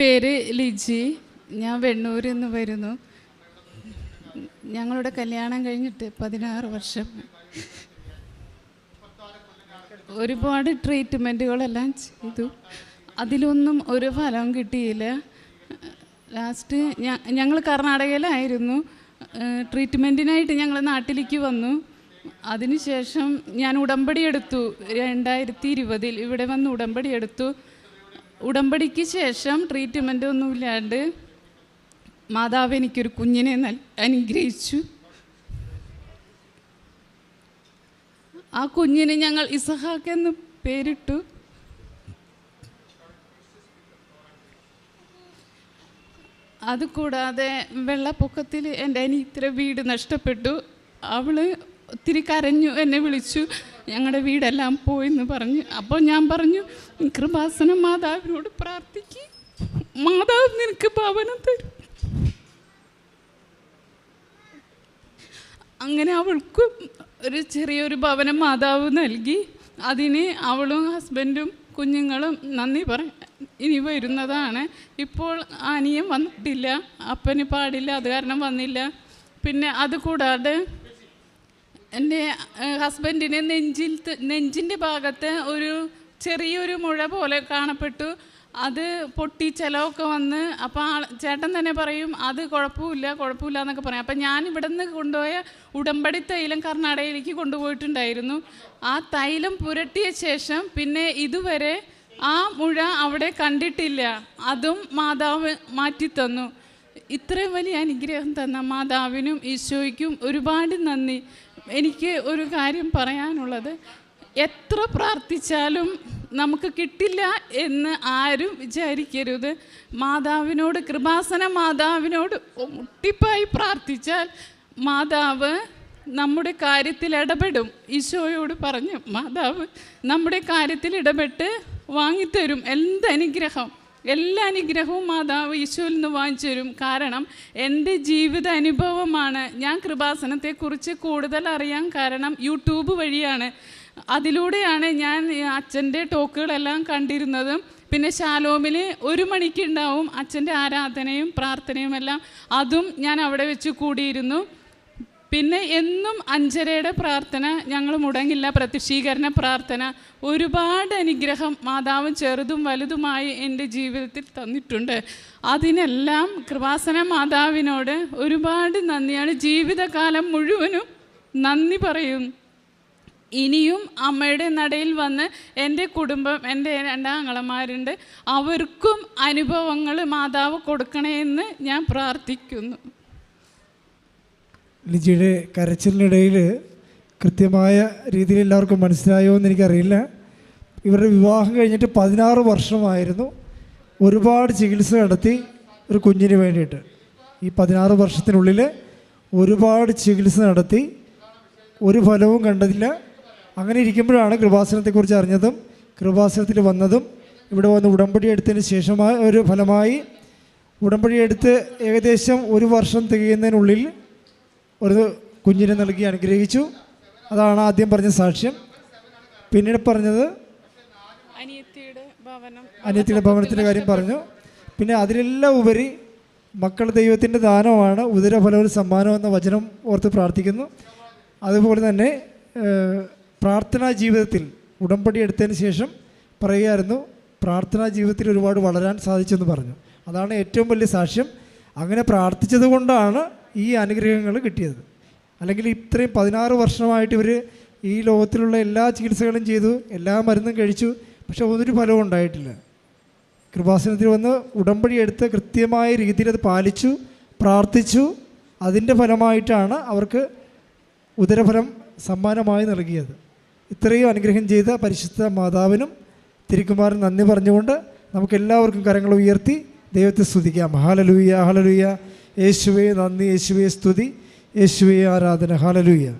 പേര് ലിജി. ഞാൻ വെണ്ണൂരിൽ നിന്ന് വരുന്നു. ഞങ്ങളുടെ കല്യാണം കഴിഞ്ഞിട്ട് പതിനാറ് വർഷം. ഒരുപാട് ട്രീറ്റ്മെന്റുകളെല്ലാം ചെയ്തു. അതിലൊന്നും ഒരു ഫലവും കിട്ടിയില്ല. ലാസ്റ്റ് ഞങ്ങൾ കർണാടകയിലായിരുന്നു. ട്രീറ്റ്മെന്റിനായിട്ട് ഞങ്ങൾ നാട്ടിലേക്ക് വന്നു. അതിനുശേഷം ഞാൻ ഉടമ്പടി എടുത്തു. രണ്ടായിരത്തി ഇരുപതിൽ ഇവിടെ വന്ന് ഉടമ്പടി എടുത്തു. ഉടമ്പടിക്ക് ശേഷം ട്രീറ്റ്മെന്റ് ഒന്നുമില്ലാണ്ട് മാതാവ് എനിക്കൊരു കുഞ്ഞിനെ അനുഗ്രഹിച്ചു. ആ കുഞ്ഞിന് ഞങ്ങൾ ഇസഹാക്ക് എന്ന് പേരിട്ടു. അതുകൂടാതെ വെള്ളപ്പൊക്കത്തിൽ എന്റെ അനിയത്തിരെ വീട് നഷ്ടപ്പെട്ടു. അവൾ ഒത്തിരി കരഞ്ഞു എന്നെ വിളിച്ചു. ഞങ്ങളുടെ വീടെല്ലാം പോയെന്ന് പറഞ്ഞു. അപ്പോൾ ഞാൻ പറഞ്ഞു കൃപാസന മാതാവിനോട് പ്രാർത്ഥിക്കും. മാതാവ് നിനക്ക് ഭവനം തരും. അങ്ങനെ അവൾക്ക് ഒരു ചെറിയൊരു ഭവനം മാതാവ് നൽകി. അതിന് അവളും ഹസ്ബൻഡും കുഞ്ഞുങ്ങളും നന്ദി പറ ഇനി വരുന്നതാണ്. ഇപ്പോൾ അനിയൻ വന്നിട്ടില്ല. അപ്പന് പാടില്ല അത് കാരണം വന്നില്ല. പിന്നെ അതുകൂടാതെ എന്റെ ഹസ്ബൻഡിന് നെഞ്ചിൽ നെഞ്ചിന്റെ ഭാഗത്ത് ഒരു ചെറിയൊരു മുഴ പോലെ കാണപ്പെട്ടു. അത് പൊട്ടി ചിലവൊക്കെ വന്ന് അപ്പോൾ ആ ചേട്ടൻ തന്നെ പറയും അത് കുഴപ്പമില്ല കുഴപ്പമില്ല എന്നൊക്കെ പറയും. അപ്പം ഞാൻ ഇവിടെ നിന്ന് കൊണ്ടുപോയ ഉടമ്പടി തൈലം കർണാടകയിലേക്ക് കൊണ്ടുപോയിട്ടുണ്ടായിരുന്നു. ആ തൈലം പുരട്ടിയ ശേഷം പിന്നെ ഇതുവരെ ആ മുഴ അവിടെ കണ്ടിട്ടില്ല. അതും മാതാവ് മാറ്റിത്തന്നു. ഇത്രയും വലിയ അനുഗ്രഹം തന്ന മാതാവിനും ഈശോയ്ക്കും ഒരുപാട് നന്ദി. എനിക്ക് ഒരു കാര്യം പറയാനുള്ളത്. എത്ര പ്രാർത്ഥിച്ചാലും നമുക്ക് കിട്ടില്ല എന്ന് ആരും വിചാരിക്കരുത്. മാതാവിനോട് കൃപാസന മാതാവിനോട് മുട്ടിപ്പായി പ്രാർത്ഥിച്ചാൽ മാതാവ് നമ്മുടെ കാര്യത്തിൽ ഇടപെടും. ഈശോയോട് പറഞ്ഞു മാതാവ് നമ്മുടെ കാര്യത്തിൽ ഇടപെട്ട് വാങ്ങിത്തരും. എന്ത് അനുഗ്രഹം? എല്ലാ അനുഗ്രഹവും മാതാവ് ഈശോയിൽ നിന്ന് വാങ്ങിച്ചു തരും. കാരണം എന്റെ ജീവിത അനുഭവമാണ് ഞാൻ കൃപാസനത്തെക്കുറിച്ച് കൂടുതൽ അറിയാൻ കാരണം യൂട്യൂബ് വഴിയാണ്. അതിലൂടെയാണ് ഞാൻ അച്ഛന്റെ ടോക്കുകളെല്ലാം കണ്ടിരുന്നതും. പിന്നെ ശാലോമിൽ ഒരു മണിക്കുണ്ടാവും അച്ഛന്റെ ആരാധനയും പ്രാർത്ഥനയും എല്ലാം അതും ഞാൻ അവിടെ വെച്ച് കൂടിയിരുന്നു. പിന്നെ എന്നും അഞ്ചരയുടെ പ്രാർത്ഥന ഞങ്ങൾ മുടങ്ങില്ല പ്രത്യക്ഷീകരണ പ്രാർത്ഥന ഒരുപാട് അനുഗ്രഹം മാതാവും ചെറുതും വലുതുമായി എന്റെ ജീവിതത്തിൽ തന്നിട്ടുണ്ട്. അതിനെല്ലാം കൃപാസന മാതാവിനോട് ഒരുപാട് നന്ദിയാണ്. ജീവിതകാലം മുഴുവനും നന്ദി പറയും. ഇനിയും അമ്മയുടെ നടയിൽ വന്ന് എന്റെ കുടുംബം എന്റെ രണ്ടാങ്ങളമാരുണ്ട് അവർക്കും അനുഭവങ്ങൾ മാതാവ് കൊടുക്കണമെന്ന് ഞാൻ പ്രാർത്ഥിക്കുന്നു. ലിജിയുടെ കരച്ചിലിനിടയിൽ കൃത്യമായ രീതിയിൽ എല്ലാവർക്കും മനസ്സിലായോ എന്ന് എനിക്കറിയില്ല. ഇവരുടെ വിവാഹം കഴിഞ്ഞിട്ട് പതിനാറ് വർഷമായിരുന്നു. ഒരുപാട് ചികിത്സ നടത്തി ഒരു കുഞ്ഞിന് വേണ്ടിയിട്ട്. ഈ പതിനാറ് വർഷത്തിനുള്ളിൽ ഒരുപാട് ചികിത്സ നടത്തി. ഒരു ഫലവും കണ്ടതില്ല. അങ്ങനെ ഇരിക്കുമ്പോഴാണ് കൃപാസനത്തെക്കുറിച്ച് അറിഞ്ഞതും കൃപാസനത്തിൽ വന്നതും. ഇവിടെ വന്ന് ഉടമ്പടി എടുത്തതിന് ശേഷമായ ഒരു ഫലമായി. ഉടമ്പടി എടുത്ത് ഏകദേശം ഒരു വർഷം തികയുന്നതിനുള്ളിൽ ഒരു കുഞ്ഞിനെ നൽകി അനുഗ്രഹിച്ചു. അതാണ് ആദ്യം പറഞ്ഞ സാക്ഷ്യം. പിന്നീട് പറഞ്ഞത് അനിയത്തിയുടെ ഭവനം. അനിയത്തിയുടെ ഭവനത്തിന്റെ കാര്യം പറഞ്ഞു. പിന്നെ അതിലെല്ലാം ഉപരി മക്കൾ ദൈവത്തിന്റെ ദാനമാണ് ഉദരഫലവും സമ്മാനം എന്ന വചനം ഓർത്ത് പ്രാർത്ഥിക്കുന്നു. അതുപോലെ തന്നെ പ്രാർത്ഥനാ ജീവിതത്തിൽ ഉടമ്പടി എടുത്തതിന് ശേഷം പറയുകയായിരുന്നു പ്രാർത്ഥനാ ജീവിതത്തിൽ ഒരുപാട് വളരാൻ സാധിച്ചെന്ന് പറഞ്ഞു. അതാണ് ഏറ്റവും വലിയ സാക്ഷ്യം. അങ്ങനെ പ്രാർത്ഥിച്ചത് കൊണ്ടാണ് ഈ അനുഗ്രഹങ്ങൾ കിട്ടിയത്. അല്ലെങ്കിൽ ഇത്രയും പതിനാറ് വർഷമായിട്ട് ഇവർ ഈ ലോകത്തിലുള്ള എല്ലാ ചികിത്സകളും ചെയ്തു എല്ലാ മരുന്നും കഴിച്ചു പക്ഷെ ഒന്നൊരു ഫലവും ഉണ്ടായിട്ടില്ല. കൃപാസനത്തിൽ വന്ന് ഉടമ്പടി എടുത്ത് കൃത്യമായ രീതിയിൽ അത് പാലിച്ചു പ്രാർത്ഥിച്ചു. അതിന്റെ ഫലമായിട്ടാണ് അവർക്ക് ഉദരഫലം സമ്മാനമായി നൽകിയത്. ഇത്രയും അനുഗ്രഹം ചെയ്ത പരിശുദ്ധ മാതാവിനും തിരുക്കുമാരൻ നന്ദി പറഞ്ഞുകൊണ്ട് നമുക്ക് എല്ലാവർക്കും കരങ്ങൾ ഉയർത്തി ദൈവത്തെ സ്തുതിക്കാം. ഹാലലൂയ ഹാലലൂയ യേശുവേ നന്ദി. യേശുവേ സ്തുതി. യേശുവേ ആരാധന. ഹാലലൂയ